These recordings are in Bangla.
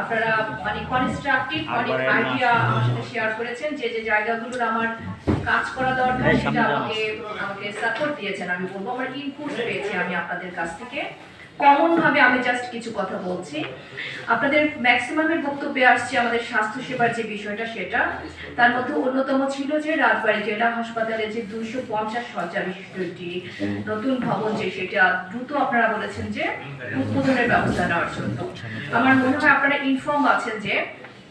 আপনারা অনেক শেয়ার করেছেন যে যে জায়গাগুলোর আমার কাজ করা দরকার সেটা আমাকে আমাকে সাপোর্ট দিয়েছেন, আমি বলব, আমার ইনপুট পেয়েছি আমি আপনাদের কাছ থেকে। কমন ভাবে আমি জাস্ট কিছু কথা বলছি। আপনাদের ম্যাক্সিমামের বক্তব্যে আসছে আমাদের স্বাস্থ্য সেবার যে বিষয়টা সেটা। তার মধ্যে অন্যতম ছিল যে রাজবাড়ী জেলা হাসপাতালে যে দুইশো পঞ্চাশ শয্যা বিশিষ্ট একটি নতুন ভবন যে সেটা দ্রুত আপনারা বলেছেন যে উদ্বোধনের ব্যবস্থা নেওয়ার জন্য। আমার মনে হয় আপনারা ইনফর্ম আছেন যে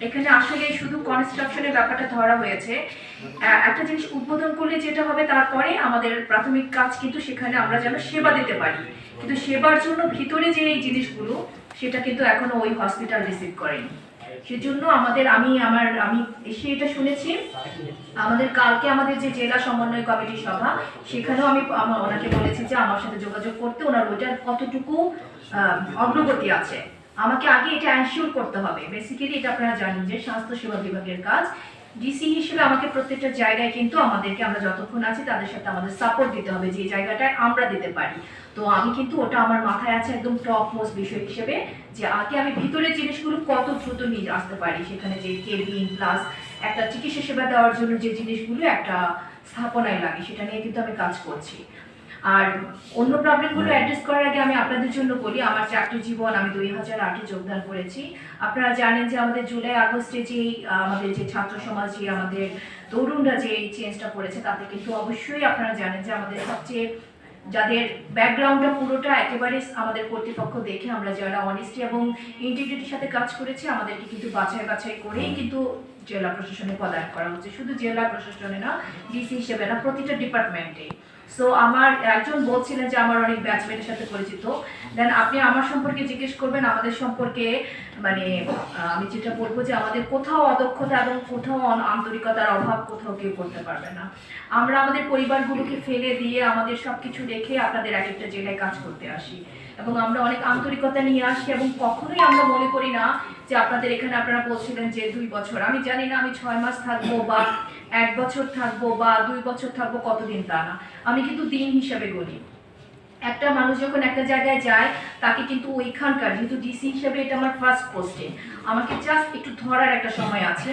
এখানে আসলে শুধু কনস্ট্রাকশনের ব্যাপারটা ধরা হয়েছে। একটা জিনিস উদ্বোধন করলে যেটা হবে তারপরে আমাদের প্রাথমিক কাজ কিন্তু সেখানে আমরা যেন সেবা দিতে পারি। কিন্তু সেবার জন্য ভিতরে যে এই জিনিসগুলো, সেটা কিন্তু এখনও ওই হসপিটাল রিসিভ করেনি। সেজন্য আমাদের, আমি আমার, আমি এসে এটা শুনেছি। আমাদের কালকে আমাদের যে জেলা সমন্বয় কমিটি সভা, সেখানেও আমি ওনাকে বলেছি যে আমার সাথে যোগাযোগ করতে, ওনার ওইটার কতটুকু অগ্রগতি আছে। আমাকে আগে এটা অ্যানশিওর করতে হবে। বেসিক্যালি এটা আপনারা জানেন যে স্বাস্থ্য সেবা বিভাগের কাজ ডিসি হিসেবে আমাকে প্রত্যেকটা জায়গায় কিন্তু আমাদেরকে আমরা যতক্ষণ আছি তাদের সাথে আমাদের সাপোর্ট দিতে হবে, যে জায়গাটায় আমরা দিতে পারি। তো আমি কিন্তু ওটা আমার মাথায় আছে একদম টপ মোস্ট বিষয় হিসেবে, যে আগে আমি ভিতরের জিনিসগুলো কত দ্রুত নিয়ে আসতে পারি। সেখানে যে কেবিন প্লাস একটা চিকিৎসা সেবা দেওয়ার জন্য যে জিনিসগুলো একটা স্থাপনায় লাগে, সেটা নিয়ে কিন্তু আমি কাজ করছি। আর অন্য প্রবলেমগুলো অ্যাড্রেস করার আগে আমি আপনাদের জন্য বলি, আমার চাকরি জীবন আমি দুই হাজার আটে যোগদান করেছি। আপনারা জানেন যে আমাদের জুলাই আগস্টে যে আমাদের যে ছাত্র সমাজ, যে আমাদের তরুণরা যে চেঞ্জটা করেছে, তাতে কিন্তু অবশ্যই আপনারা জানেন যে আমাদের সবচেয়ে যাদের ব্যাকগ্রাউন্ডটা পুরোটা একেবারে আমাদের কর্তৃপক্ষ দেখে, আমরা যারা অনেস্টি এবং ইন্টিগ্রিটির সাথে কাজ করেছি, আমাদেরকে কিন্তু বাছাই বাছাই করেই কিন্তু জেলা প্রশাসনে পদায়ন করা হচ্ছে। শুধু জেলা প্রশাসনে না ডিসি হিসেবে না, প্রতিটা ডিপার্টমেন্টে সো আমার একজন বলছিলেন যে আমার অনেক ব্যাচমেটের সাথে পরিচিত। দেন আপনি আমার সম্পর্কে জিজ্ঞেস করবেন, আমাদের সম্পর্কে মানে আমি যেটা বলব যে আমাদের কোথাও অদক্ষতা এবং কোথাও আন্তরিকতার অভাব কোথাও কেউ করতে পারবে না। আমরা আমাদের পরিবারগুলোকে ফেলে দিয়ে আমাদের সব কিছু রেখে আপনাদের এক একটা জেলায় কাজ করতে আসি। এবং আমরা অনেক আন্তরিকতা নিয়ে আসি এবং কখনোই আমরা মনে করি না যে আপনাদের এখানে আপনারা বলছিলেন যে দুই বছর। আমি জানি না আমি ছয় মাস থাকব বা এক বছর থাকব বা দুই বছর থাকব কতদিন তা না। আমি কিন্তু দিন হিসাবে গণি। একটা মানুষ যখন একটা জায়গায় যায়, তাকে কিন্তু ওইখানকার, যেহেতু ডিসি হিসাবে এটা আমার ফার্স্ট পোস্টে আমাকে জাস্ট একটু ধরার একটা সময় আছে।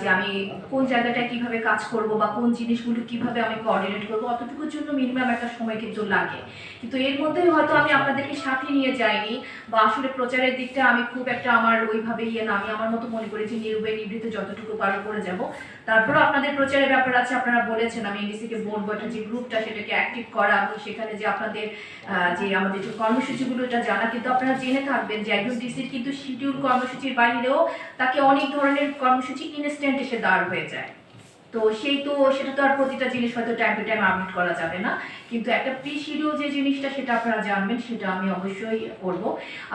যে আমি কোন জায়গাটায় কীভাবে কাজ করব বা কোন জিনিসগুলো কীভাবে আমি কোঅর্ডিনেট করব, অতটুকুর জন্য মিনিমাম একটা সময় কিন্তু লাগে। কিন্তু এর মধ্যে হয়তো আমি আপনাদেরকে সাথে নিয়ে যাইনি বা আসলে প্রচারের দিকটা আমি খুব একটা আমার ওইভাবে ইয়ে না, আমি আমার মতো মনে করি যে নির্বে নিবৃত্ত যতটুকু পারো করে যাব। তারপরে আপনাদের প্রচারের ব্যাপার আছে, আপনারা বলেছেন আমি এনডিসিকে বলব এটা যে গ্রুপটা সেটাকে অ্যাক্টিভ করা এবং সেখানে যে আপনাদের যে আমাদের যে কর্মসূচিগুলো এটা জানা, কিন্তু আপনারা জেনে থাকবেন যে একজন ডিসির কিন্তু শিডিউল কর্মসূচির বাইরেও তাকে অনেক ধরনের কর্মসূচি ইনস্ট্যান্ট এসে দাঁড় হয়ে যায়। তো সেই তো সেটা তো আর প্রতিটা জিনিস হয়তো টাইম টু টাইম আপডেট করা যাবে না। কিন্তু একটা প্রি শিডিউল যে জিনিসটা সেটা আপনারা জানবেন সেটা আমি অবশ্যই করব।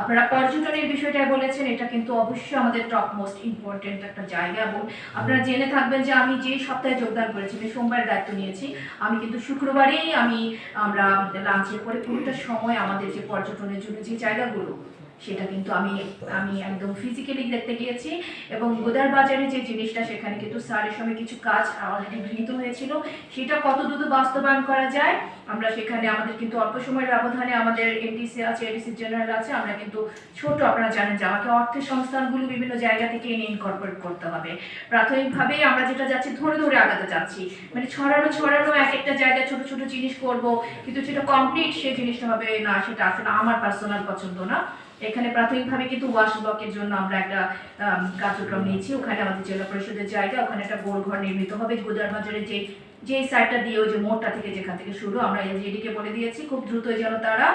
আপনারা পর্যটনের বিষয়টা বলেছেন এটা কিন্তু অবশ্যই আমাদের টপ মোস্ট ইম্পর্টেন্ট একটা জায়গা এবং আপনারা জেনে থাকবেন যে আমি যে সপ্তাহে যোগদান করেছি আমি সোমবার দায়িত্ব নিয়েছি আমি কিন্তু শুক্রবারেই আমি আমরা লাঞ্চের পরে পুরোটা সময় আমাদের যে পর্যটনের জন্য যে জায়গাগুলো সেটা কিন্তু আমি আমি একদম ফিজিক্যালি দেখতে গিয়েছি এবং গোদার বাজারে যে জিনিসটা সেখানে কিন্তু স্যারের সঙ্গে কিছু কাজ অলরেডি গৃহীত হয়েছিল, সেটা কত দ্রুত বাস্তবায়ন করা যায়, আমরা সেখানে আমাদের কিন্তু অল্প সময়ের ব্যবধানে আমাদের এনটিসি আছে এডিসি জেনারেল আছে, আমরা কিন্তু ছোট, আপনারা জানেন যে আমাকে অর্থের সংস্থানগুলো বিভিন্ন জায়গা থেকে এনে ইনকর্পোরেট করতে হবে। প্রাথমিকভাবে আমরা যেটা যাচ্ছি, ধরে ধরে আগাতে যাচ্ছি মানে ছড়ানো ছড়ানো এক একটা জায়গায় ছোট ছোট জিনিস করব, কিন্তু সেটা কমপ্লিট সেই জিনিসটা হবে না, সেটা আসলে আমার পার্সোনাল পছন্দ না। এখানে প্রাথমিকভাবে কিন্তু ওয়াশ ব্লকের জন্য আমরা একটা কার্যক্রম নিয়েছি। ওখানে আমাদের জেলা পরিষদের জায়গা, ওখানে একটা গোল ঘর নির্মিত হবে। গোদার যে যে সাইডটা দিয়ে ওই যে মোড়টা থেকে যেখান থেকে শুরু, আমরা এলজিডিকে বলে দিয়েছি, খুব দ্রুত যেন তারা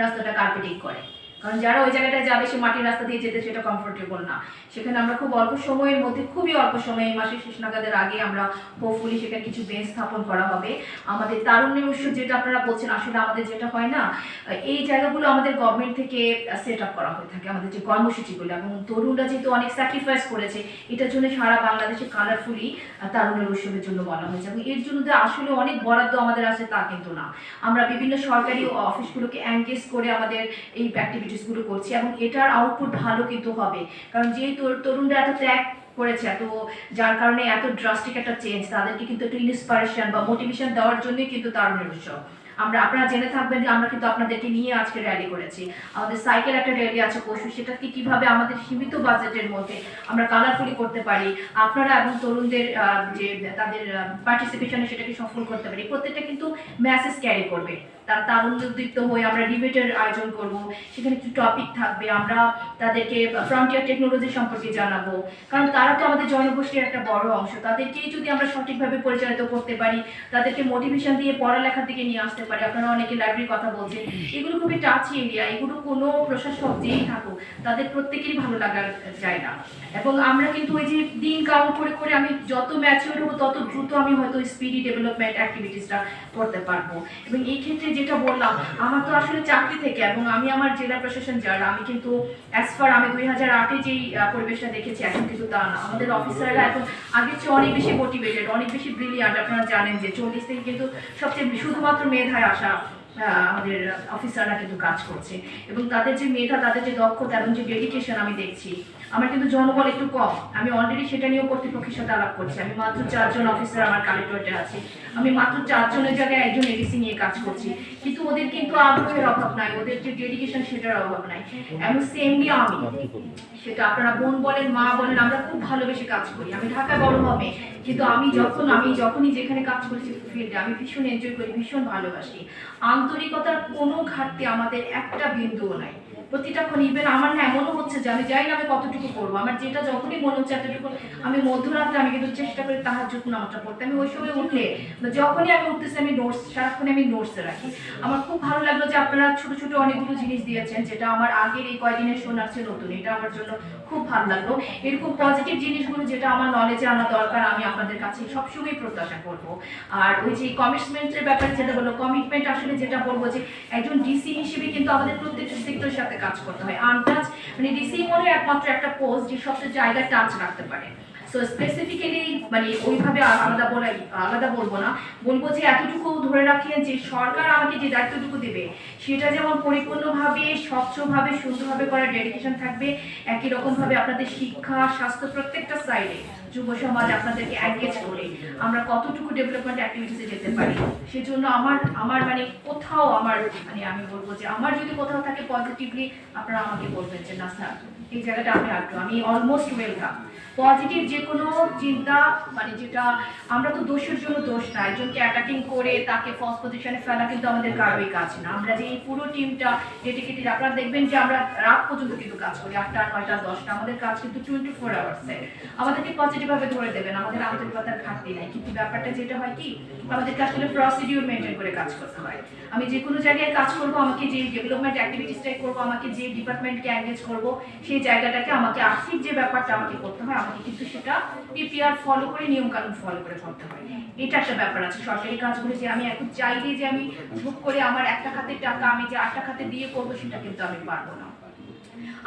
রাস্তাটা কার্পেটিং করে। কারণ যারা ওই জায়গাটায় যাবে, সে মাটির রাস্তা দিয়ে যেতে সেটা কমফোর্টেবল না। সেখানে আমরা খুব অল্প সময়ের মধ্যে, খুবই অল্প সময়ে এই মাসের শেষ নাগাদের আগে আমরা হোপফুলি সেখানে কিছু বেঞ্চ স্থাপন করা হবে। আমাদের তারুণ্যের উৎসব যেটা আপনারা বলছেন, আসলে আমাদের যেটা হয় না, এই জায়গাগুলো আমাদের গভর্নমেন্ট থেকে সেট আপ করা হয়ে থাকে, আমাদের যে কর্মসূচিগুলো। এবং তরুণরা যেহেতু অনেক স্যাক্রিফাইস করেছে, এটার জন্য সারা বাংলাদেশে কালারফুলি তারুণ্যের উৎসবের জন্য বলা হয়েছে। এবং এর জন্য আসলে অনেক বরাদ্দ আমাদের আছে, তা কিন্তু না। আমরা বিভিন্ন সরকারি অফিসগুলোকে এনগেজ করে আমাদের এই অ্যাক্টিভিটি অ্যাক্টিভিটিসগুলো করছি এবং এটার আউটপুট ভালো কিন্তু হবে। কারণ যে তরুণরা এত ত্যাগ করেছে, এত যার কারণে এত ড্রাস্টিক একটা চেঞ্জ তাদেরকে কিন্তু একটু ইন্সপিরেশন বা মোটিভেশন দেওয়ার জন্যই কিন্তু তার উৎসব। আমরা, আপনারা জেনে থাকবেন যে আমরা কিন্তু আপনাদেরকে নিয়ে আজকে র্যালি করেছি। আমাদের সাইকেল একটা র্যালি আছে পশু, সেটাকে কীভাবে আমাদের সীমিত বাজেটের মধ্যে আমরা কালারফুলি করতে পারি, আপনারা এবং তরুণদের যে তাদের পার্টিসিপেশনে সেটাকে সফল করতে পারি। প্রত্যেকটা কিন্তু মেসেজ ক্যারি করবে। তার তারুণ্যদীপ্ত হয়ে আমরা ডিবেটের আয়োজন করব। সেখানে কিছু টপিক থাকবে, আমরা তাদেরকে ফ্রন্টিয়ার টেকনোলজি সম্পর্কে জানাব। কারণ তারা তো আমাদের জনগোষ্ঠীর একটা বড় অংশ। তাদেরকেই যদি আমরা সঠিকভাবে পরিচালিত করতে পারি, তাদেরকে মোটিভেশন দিয়ে পড়ালেখার দিকে নিয়ে আসতে পারি, আপনারা অনেকে লাইব্রেরির কথা বলছেন। এগুলো খুবই টাচি এরিয়া এগুলো কোনো প্রশাসক যেই থাকুক, তাদের প্রত্যেকেরই ভালো লাগার জায়গা। এবং আমরা কিন্তু ওই যে দিন কাউন্ট করে করে আমি যত ম্যাচিওর হব, তত দ্রুত আমি হয়তো স্পিডি ডেভেলপমেন্ট অ্যাক্টিভিটিসটা করতে পারব। এবং এই ক্ষেত্রে যেটা বললাম, আমার তো আসলে চাকরি থেকে এবং আমি আমার জেলা প্রশাসন যারা, আমি কিন্তু অ্যাজ ফার আমি দুই হাজার আটে যেই পরিবেশটা দেখেছি, এখন কিন্তু তা না। আমাদের অফিসাররা এখন আগের চেয়ে অনেক বেশি মোটিভেটেড অনেক বেশি ব্রিলিয়ান্ট আপনারা জানেন যে চল্লিশ থেকে কিন্তু সবচেয়ে শুধুমাত্র মেধায় আসা আমাদের অফিসাররা কিন্তু কাজ করছে। এবং তাদের যে মেধা, তাদের যে দক্ষতা এবং যে ডেডিকেশন আমি দেখছি আমার কিন্তু জনবল একটু কম। আমি অলরেডি সেটা নিয়েও কর্তৃপক্ষের সাথে আলাপ করছি। আমি মাত্র চারজন অফিসার আমার কালেক্টরেটে আছে। আমি মাত্র চারজনের জায়গায় একজন এডিসি নিয়ে কাজ করছি। কিন্তু ওদের কিন্তু আগ্রহের অভাব নাই। ওদের যে ডেডিকেশন সেটার অভাব নাই। এবং সেমলি আমি। সেটা আপনারা বোন বলেন, মা বলেন, আমরা খুব ভালোবেসে কাজ করি। আমি ঢাকায় বড় হবে। কিন্তু আমি যখন, আমি যখনই যেখানে কাজ করেছি ফিল্ডে আমি ভীষণ এনজয় করি, ভীষণ ভালোবাসি। আন্তরিকতার কোনো ঘাটতি আমাদের একটা বিন্দুও নাই। প্রতিটা ক্ষণ ইভেন আমার না এমনও হচ্ছে যে আমি জানি না, আমি কতটুকু করব? আমার যেটা যখনই মনে হচ্ছে এতটুকু, আমি মধ্যরাত্রে আমি কিন্তু চেষ্টা করি তাহার যুগ নামাজটা পড়তে আমি ওই সময় উঠলে যখনই আমি উঠতেছি, আমি নোটস সারাক্ষণ আমি নোটসে রাখি। আমার খুব ভালো লাগল যে আপনারা ছোট ছোট অনেকগুলো জিনিস দিয়েছেন, যেটা আমার আগের এই কয়দিনের শোনার চেয়ে নতুন। এটা আমার জন্য খুব ভালো লাগল। এরকম পজিটিভ জিনিসগুলো যেটা আমার নলেজে আনা দরকার, আমি আপনাদের কাছে সবসময় প্রত্যাশা করব। আর ওই যে কমিটমেন্টের ব্যাপারে যেটা বলল কমিটমেন্ট আসলে যেটা বলব যে একজন ডিসি হিসেবে কিন্তু আমাদের প্রত্যেকটা সেক্টরের সাথে কাজ করতে হয়। আন্দাজ মানে মনে একমাত্র একটা পোস্ট যে সবচেয়ে জায়গায় টাচ রাখতে পারে। সো স্পেসিফিক্যালি মানে ওইভাবে আলাদা বলাই, আলাদা বলব না। বলব যে এতটুকু ধরে রাখেন যে সরকার আমাকে যে দায়িত্বটুকু দেবে, সেটা যেমন পরিপূর্ণভাবে, স্বচ্ছভাবে, সুন্দরভাবে করার ডেডিকেশন থাকবে, একই রকমভাবে আপনাদের শিক্ষা, স্বাস্থ্য প্রত্যেকটা সাইডে যুব সমাজ আপনাদেরকে এঙ্গেজ করে আমরা কতটুকু ডেভেলপমেন্ট অ্যাক্টিভিটিসে যেতে পারি। সেজন্য আমার আমার মানে কোথাও আমার মানে আমি বলব যে আমার যদি কোথাও থাকে পজিটিভলি আপনারা আমাকে বলবেন যে, না, স্যার, এই জায়গাটা আমি আগ্রহ, আমি অলমোস্ট ওয়েলকাম পজিটিভ যে কোনো চিন্তা মানে যেটা আমরা তো দোষের জন্য দোষ না, একজনকে অ্যাটাকিং করে তাকে ফার্স্ট পজিশনে ফেলা কিন্তু আমাদের কারোই কাজ না। আমরা যে এই পুরো টিমটা ডেডিকেটেড আপনারা দেখবেন যে আমরা রাত পর্যন্ত কিন্তু কাজ করি, আটটা, নয়টা, দশটা, আমাদের কাজ কিন্তু টোয়েন্টি ফোর আওয়ার্সে আমাদেরকে পজিটিভভাবে ধরে দেবেন, আমাদের আন্তরিকতার ঘাটতি নাই। কিন্তু ব্যাপারটা যেটা হয় কি, আমাদেরকে আসলে প্রসিডিউর মেনটেন করে কাজ করতে হয়। আমি যে কোনো জায়গায় কাজ করব, আমাকে যে ডেভেলপমেন্ট অ্যাক্টিভিটিসটাই করব, আমাকে যে ডিপার্টমেন্টকে এঙ্গেজ করব, সেই জায়গাটাকে আমাকে আর্থিক যে ব্যাপারটা আমাকে করতে হয়, আমাকে কিন্তু সেটা পিপিআর ফলো করে নিয়ম কানুন ফলো করে করতে হয়। এটা একটা ব্যাপার আছে। সরকারি কাজগুলো যে আমি এখন চাইলে যে আমি বুক করে আমার একটা খাতের টাকা আমি যে আটটা খাতে দিয়ে করব, সেটা কিন্তু আমি পারব না।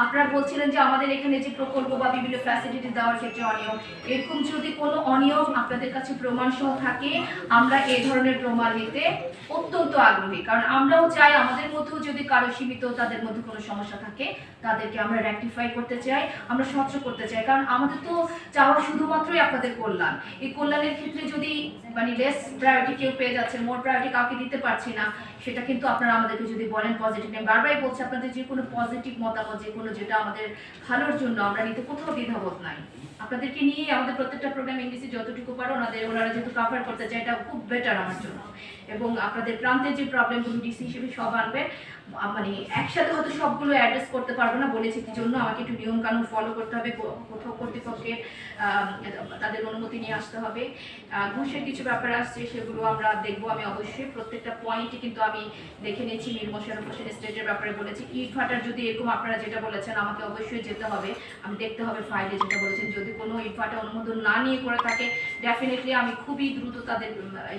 আপনারা বলছিলেন যে আমাদের এখানে যে প্রকল্প বা বিভিন্ন ফ্যাসিলিটি দেওয়ার ক্ষেত্রে অনিয়ম, এরকম যদি কোনো অনিয়ম আপনাদের কাছে প্রমাণ সহ থাকে, আমরা এই ধরনের প্রমাণ নিতে অত্যন্ত আগ্রহী। কারণ আমরাও চাই আমাদের মধ্যেও যদি কারও সীমিত তাদের মধ্যে কোনো সমস্যা থাকে, তাদেরকে আমরা রেকটিফাই করতে চাই, আমরা স্বচ্ছ করতে চাই। কারণ আমাদের তো চাওয়া শুধুমাত্রই আপনাদের কল্যাণ। এই কল্যাণের ক্ষেত্রে যদি মানে লেস প্রায়োরিটি কেউ পেয়ে যাচ্ছে মোর প্রায়োরিটি কাউকে দিতে পারছি না সেটা কিন্তু আপনারা আমাদেরকে যদি বলেন পজিটিভ নেই। বারবারই বলছি, আপনাদের যে কোনো পজিটিভ মতামত, যে কোনো যেটা আমাদের ভালোর জন্য আমরা নিতে কোথাও দ্বিধাবোধ নাই। আপনাদেরকে নিয়ে আমাদের প্রত্যেকটা প্রোগ্রাম ইংলিশে যতটুকু পারো, ওনাদের ওনারা যেহেতু কাভার করতে চায়, এটা খুব বেটার আমার জন্য। এবং আপনাদের প্রান্তের যে প্রবলেমগুলো ডিসি হিসেবে সব আনবে মানে একসাথে হয়তো সবগুলো অ্যাড্রেস করতে পারব না বলেছি, কি জন্য? আমাকে একটু নিয়ম কানুন ফলো করতে হবে কোথাও কর্তৃপক্ষের তাদের অনুমতি নিয়ে আসতে হবে। ঘুষের কিছু ব্যাপার আসছে, সেগুলো আমরা দেখব। আমি অবশ্যই প্রত্যেকটা পয়েন্টে কিন্তু আমি দেখে নিয়েছি মীর মোশারফ হোসেন স্টেজের ব্যাপারে বলেছি। ইট ভাটার যদি এরকম আপনারা যেটা বলেছেন, আমাকে অবশ্যই যেতে হবে। আমি দেখতে হবে ফাইলে যেটা বলেছেন। যদি কোনো ইট ভাটা অনুমোদন না নিয়ে করে থাকে ডেফিনেটলি আমি খুবই দ্রুত তাদের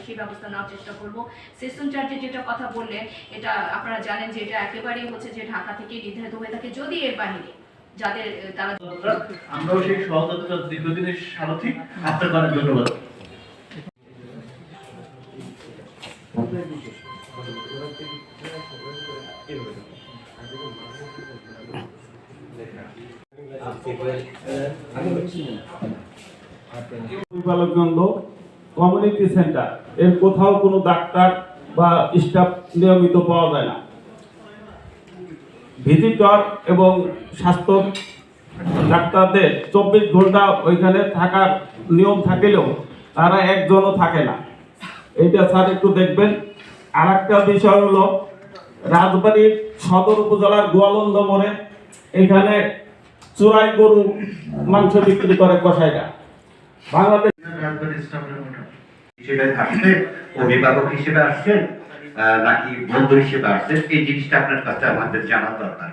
সেই ব্যবস্থা নেওয়ার চেষ্টা করব। সেশন চার্জে যেটা কথা বললেন, এটা আপনারা জানেন যে এটা একেবারেই হচ্ছে যে ঢাকা থেকে নির্ধারিত হয়ে থাকে, যদি এর বাহিরে আমরাও সেই সহযোগিতার দীর্ঘদিনের সারথি। অনেক ধন্যবাদ। কমিউনিটি সেন্টার এর কোথাও কোনো ডাক্তার বা স্টাফ নিয়মিত পাওয়া যায় না। ভিজিটর এবং স্বাস্থ্য ডাক্তারদের চব্বিশ ঘণ্টা ওইখানে থাকার নিয়ম থাকলেও তারা একজনও থাকে না। এইটা স্যার একটু দেখবেন। আর একটা বিষয় হলো, রাজবাড়ির সদর উপজেলার গোয়ালন্দ মোড়ে এখানে চোরাই গরু মাংস বিক্রি করে কষাইরা বাংলাদেশ হিসেবে অভিভাবক হিসেবে আসছেন আহ, নাকি বন্ধু হিসেবে আসছেন এই জিনিসটা আপনার কাছে আমাদের জানা দরকার।